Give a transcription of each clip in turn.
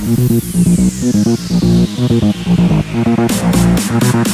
Thank you.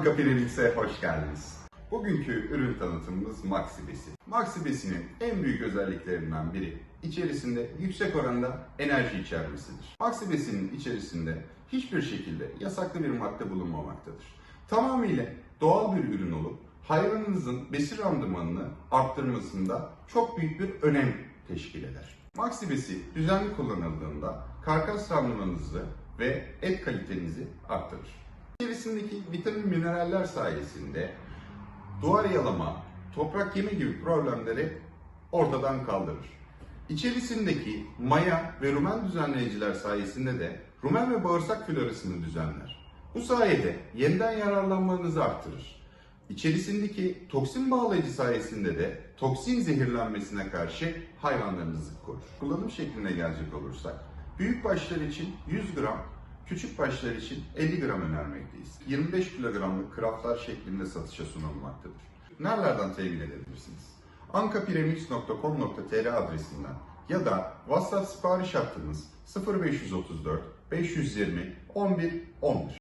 Anka Premix'e hoş geldiniz. Bugünkü ürün tanıtımımız Maxi Besi. Maxi Besi'nin en büyük özelliklerinden biri içerisinde yüksek oranda enerji içermesidir. Maxi Besi'nin içerisinde hiçbir şekilde yasaklı bir madde bulunmamaktadır. Tamamıyla doğal bir ürün olup hayvanınızın besi randımanını arttırmasında çok büyük bir önem teşkil eder. Maxi Besi düzenli kullanıldığında karkas randımanınızı ve et kalitenizi arttırır. İçerisindeki vitamin mineraller sayesinde duvar yalama, toprak yeme gibi problemleri ortadan kaldırır. İçerisindeki maya ve rumen düzenleyiciler sayesinde de rumen ve bağırsak florasını düzenler. Bu sayede yeniden yararlanmanızı artırır. İçerisindeki toksin bağlayıcı sayesinde de toksin zehirlenmesine karşı hayvanlarınızı korur. Kullanım şekline gelecek olursak, büyük başlar için 100 gram, küçük başlar için 50 gram önermekteyiz. 25 kilogramlık kraftlar şeklinde satışa sunulmaktadır. Nerelerden temin edebilirsiniz? ankapiremix.com.tr adresinden ya da WhatsApp sipariş hattımız 0534 520 11 11.